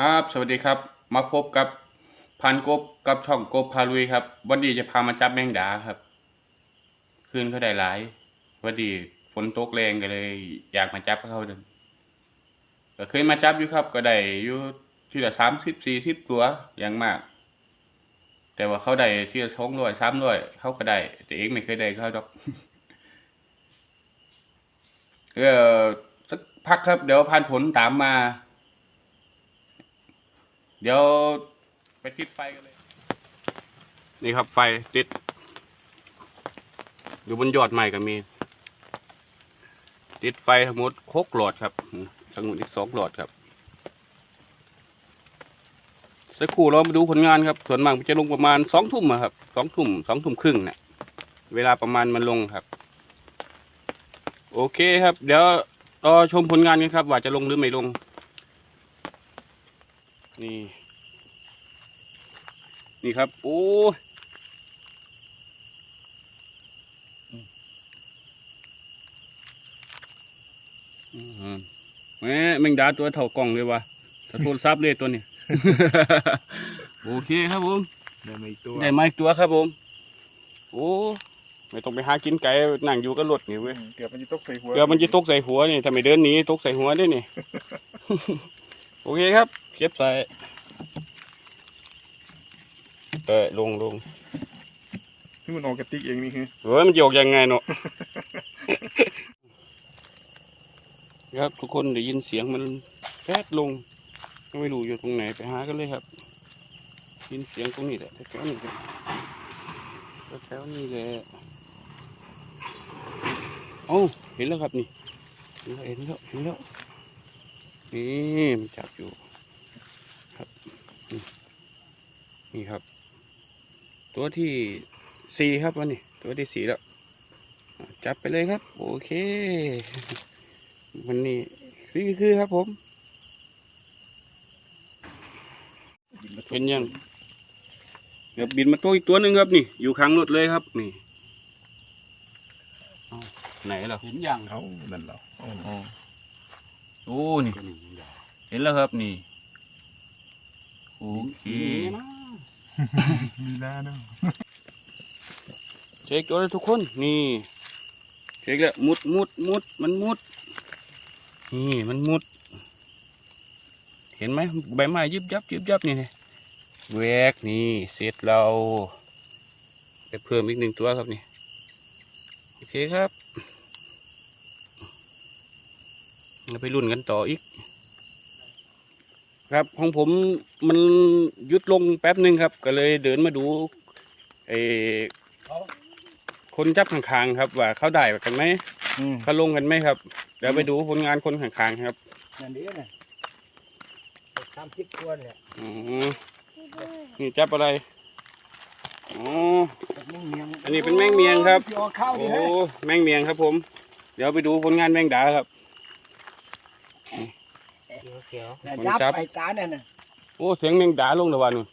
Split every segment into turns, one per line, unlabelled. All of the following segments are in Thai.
ครับ สวัสดีครับ มาพบกับพันกบกับช่องกบพาลุยครับ วันนี้จะพามาจับแมงดาครับ คืนเขาได้หลาย วันดีฝนตกแรงก็เลย อยากมาจับเขาเดินก็เคยมาจับอยู่ครับ ก็ได้อยู่ที่ละสามสิบสี่สิบตัวอย่างมาก แต่ว่าเขาได้ที่ละสองร้อยสามร้อยเขาก็ได้ แต่เองไม่เคยได้เขาดอกเออสักพักครับ เดี๋ยวพันผลตามมา เดี๋ยวไปติดไฟกันเลย นี่ครับไฟติด อยู่บนยอดใหม่ก็มี ติดไฟทั้งหมดหกหลอดครับทั้งหมดอีกสองหลอดครับสักครู่เรามาดูผลงานครับ ส่วนมากจะลงประมาณสองทุ่มครับสองทุ่มสองทุ่มครึ่งเนี่ยเวลาประมาณมันลงครับ โอเคครับ เดี๋ยวรอชมผลงานกันครับ ว่าจะลงหรือไม่ลง นี่ นี่ครับ โอ้ยอืมแหม่แมงดาตัวเท่ากล่องเลยวะสะโทนซับเลยตัวนี้ โอเคครับผม
เดินมาอีกตัว
ได้มาอีกตัวครับผม โอ้ไม่ต้องไปหากินไก่นั่งอยู่กับรถนี่เว้ย
เกือบมันจะตกใส่หัว
เดี๋ยวมันจะตกใส่หัวนี่ถ้าไม่เดินหนีตกใส่หัวได้นี่ โอเคครับ เก็บใส่เออลงลง
ที่มันออกกระติกเองนี่คือ
เฮ้ยมันโยกยังไงเนาะครับทุกคนได้ยินเสียงมันแป๊ดลง ไม่รู้อยู่ตรงไหนไปหากันเลยครับได้ยินเสียงตรงนี้แหละแถวๆนี้แหละแถวๆนี้แหละโอ้าเห็นแล้วครับนี่เห็นแล้วเห็นแล้วเห็ นแล้วนี่มันจับอยู่ครับนี่นี่ครับ ตัวที่สี่ครับวันนี้ตัวที่สี่แล้วอะจับไปเลยครับ โอเค วันนี้คือคือครับผม เป็นยังเดี๋ยวบินมาตัวอีกตัวหนึ่งครับนี่ อยู่ข้างรถเลยครับ นี่เอาไหนล่ะเห็นยัง
เอานั่นเหรออ๋อ
โอ้นี่เห็นแล้วครับนี่โอเค
มีหน้าเนาะ
เช็คตัวเลยทุกคนนี่เช็คแล้วมุดมุดมุดมันมุดนี่มันมุด เห็นไหมใบไม้ยิบยับยิบยับนี่นี่แหวกนี่เสร็จเราไปเพิ่มอีกหนึ่งตัวครับนี่โอเคครับเรา ไปรุ่นกันต่ออีก ครับของผมมันหยุดลงแป๊บหนึ่งครับ ก็เลยเดินมาดูไอ้คนจับข้างๆครับ ว่าเขาได้กันไหม
อืม
เขาลงกันไหมครับเดี๋ยวไปดูผลงานคนข้างๆครับ
นั่นเดียวน่ะสามสิบตัวเนี่ย
อ๋อนี่จับอะไรอ๋อ
แมงเมียง
อันนี้เป็นแมงเมียงครับ
ที่ออกข้าว
โอ้
นี่ฮะ
แมงเมียงครับผม เดี๋ยวไปดูผลงานแมงดาครับ
เขียว
ผม
จับ
จับ
ไปตาเนี่ยนะ
โอ้เสียงแมงดาลงตะวันนู่น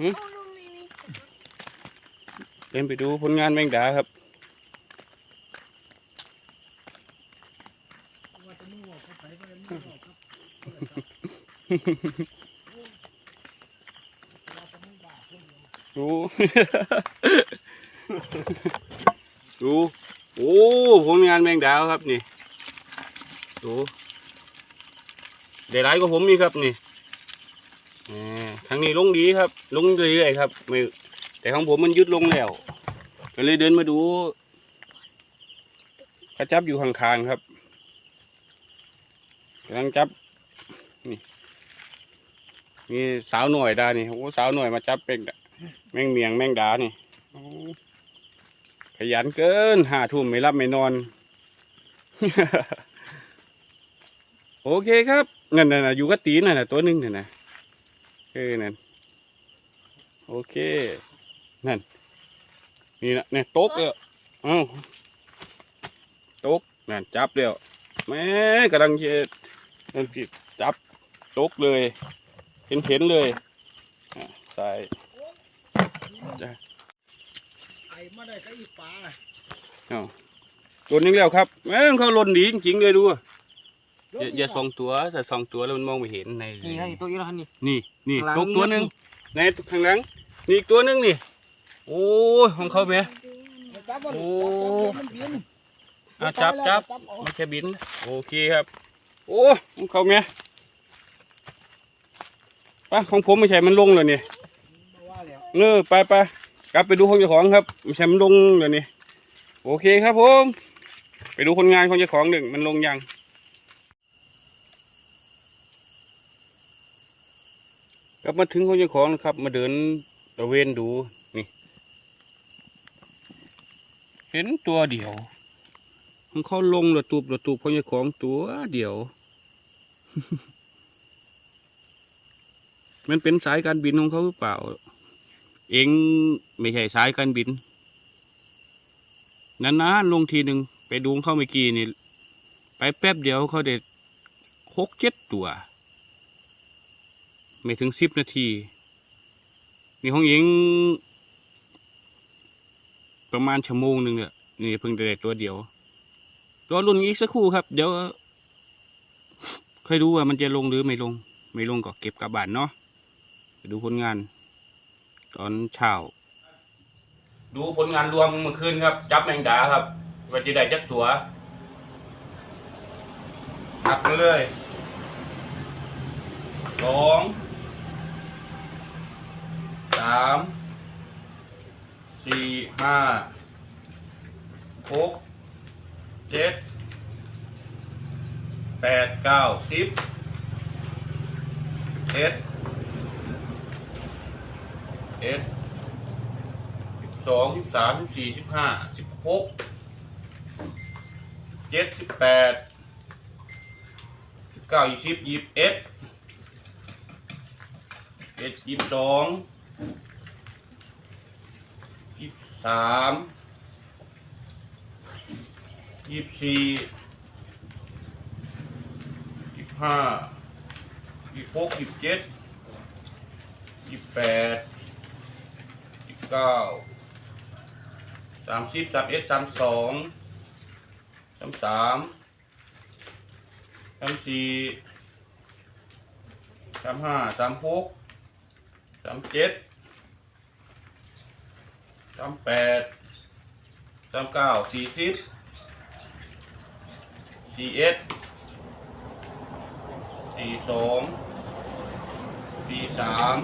หึเดินไปดูผลงานแมงดาครับดูดู โอ้ผลงานแมงดาครับนี่ ดู ได้หลายกว่าผมนี่ครับนี่ทางนี้ลงดีครับ ลงเรื่อยๆครับไม่แต่ของผมมันยุดลงแล้วก็เลยเดินมาดูกระจับอยู่ข้างๆครับกำลังจับนี่มีสาวหน่อยดานี่โอ้สาวหน่อยมาจับเป็นแมงเมียงแมงดานี่ขยันเกินห้าทุ่มไม่รับไม่นอน โอเคครับนั่นน่ะอยู่กับตีนน่ะตัวหนึ่งน่ะนะเออนั่นโอเค นั่น นี่นะเนี่ยตกเลยเอ้าตกนั่นจับแล้วแม่กำลังจะนั่นพี่จับตกเลย เห็นเห็นเลยใส่
ไอ้มาได้ก็อีปลา
เอ้าหล่นอีกแล้วครับแม่เขาหล่นดีจริงๆเลยดู อย่าอย่าส่องตัวแต่ส่องตัวแล้วมันมองไม่เห็นใน
นี่ให้ตัวอีกแล้วนี่
นี่นี่
ข้างหลัง
ตกตัวหนึ่งในข้างหลังนี่อีกตัวหนึ่งนี่โอ้ยของเขาไหมโอ้อะจับจับมันแค่บินโอเคครับ โอ้ของเขาไหมไปของผมไม่ใช่มันลงเลยนี่
ว่าแล้ว
เออไปไปกลับไปดูของเจ้าของครับไม่ใช่มันลงเลยนี่โอเคครับผม ไปดูคนงานของเจ้าของหนึ่งมันลงยัง กลับมาถึงของเจ้าของนะครับ มาเดินตะเวนดูนี่ เห็นตัวเดียวของเขาลงระตูบระตูบของเจ้าของตัวเดียว มันเป็นสายการบินของเขาหรือเปล่า เองไม่ใช่สายการบินนานๆลงทีหนึ่งไปดูเขาเมื่อกี้นี่ ไปแป๊บเดียวเขาได้หกเจ็ดตัว ไม่ถึงสิบนาทีนี่ของเองประมาณชั่วโมงหนึ่งเนี่ยนี่เพิ่งได้ตัวเดียวตัวรุ่นอีกสักครู่ครับ เดี๋ยวเคยดูว่ามันจะลงหรือไม่ลง ไม่ลงก็เก็บกลับบ้านเนาะไปดูผลงาน ตอนเช้า ดูผลงานรวมเมื่อคืนครับ จับแมงดาครับว่าจะได้จักตัวนับกันเลยสอง สามสี่ห้าหกเจ็ดแปดเก้าสิบเอ็ดเอ็ดสิบสองสิบสามสิบสี่สิบห้าสิบหกเจ็ดสิบแปดสิบเก้ายี่สิบยี่สิบเอ็ดเอ็ดยี่สิบสอง ยี่สิบสามยี่สิบสี่ยี่สิบห้ายี่สิบหกยี่สิบเจ็ดยี่สิบแปดสิบเก้าสามสิบสามเอ็ดสามสองสามสามสามสี่สามห้าสามหกสามเจ็ด สามแปดสามเก้าสี่สิบสี่เอ็ดสี่สองสี่สาม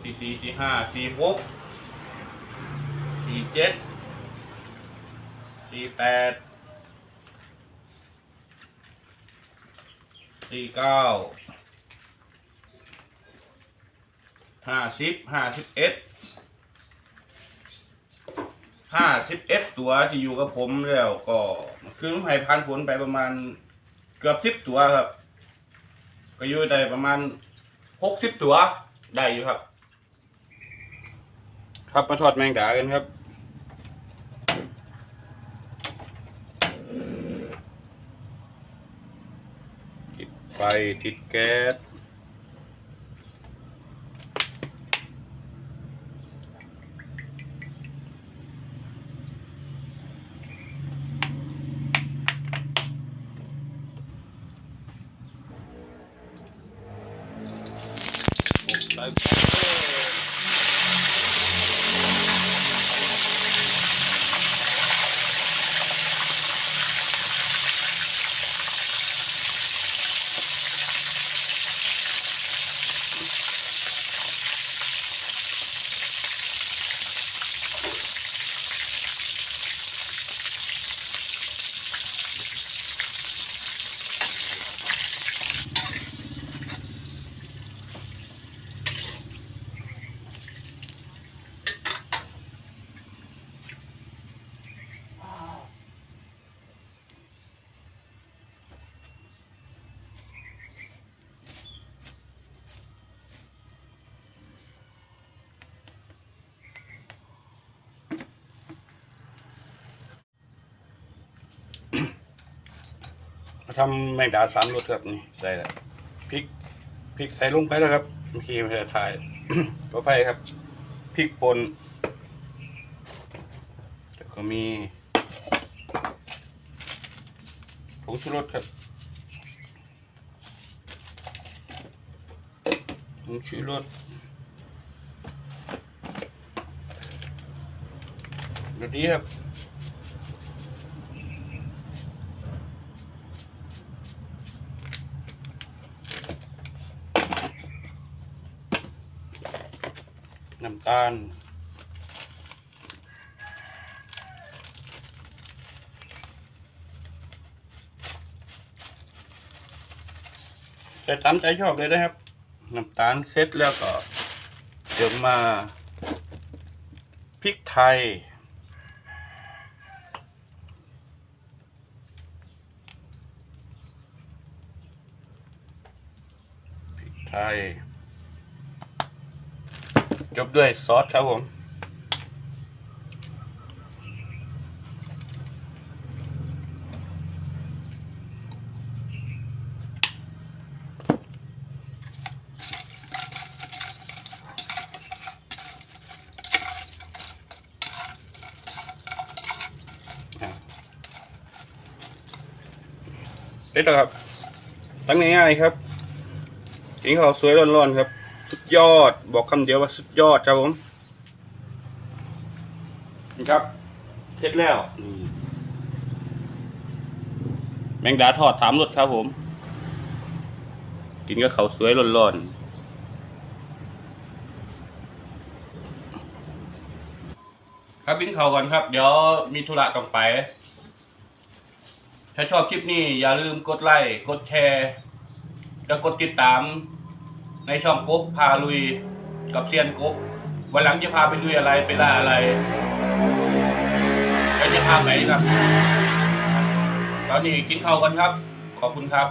สี่สี่สี่ห้าสี่หกสี่เจ็ดสี่แปดสี่เก้า ห้าสิบห้าสิบเอ็ดห้าสิบเอ็ดตัวที่อยู่กับผมแล้วก็คือผมให้พันผลไปประมาณเกือบสิบตัวครับ ก็อยู่ได้ประมาณหกสิบตัวได้อยู่ครับ ครับมาทอดแมงดากันครับติดไฟติดแก๊ส ทำแมงดาสามรสครับนี่ใส่แล้วพริกพริกใส่ลงไปแล้วครับเมื่อกี้ไม่ได้ถ่ายก็ไปครับพริกป่นก็มีผงชูรสครับผงชูรสแบบนี้ครับ ตาล จะตามใจชอบเลยนะครับ น้ำตาลเสร็จแล้วก็เดี๋ยวมาพริกไทยพริกไทย จบด้วยซอสครับผมเด็ดแล้วครับ ตั้งง่ายๆครับกินข้าวสวยร้อนๆครับ สุดยอด บอกคำเดียวว่าสุดยอดครับผมนี่ครับ เสร็จแล้วนี่แมงดาทอดสามรสครับผม กินกับข้าวสวยร้อนๆครับกินข้าวก่อนครับ เดี๋ยวมีธุระต้องไป ถ้าชอบคลิปนี้อย่าลืมกดไลค์ กดแชร์ แล้วกดติดตาม ในช่องกบพาลุยกับเซียนกบวันหลังจะพาไปลุยอะไรไปล่าอะไรไปจะพาไปครับ ตอนนี้กินข้าวกันครับ ขอบคุณครับ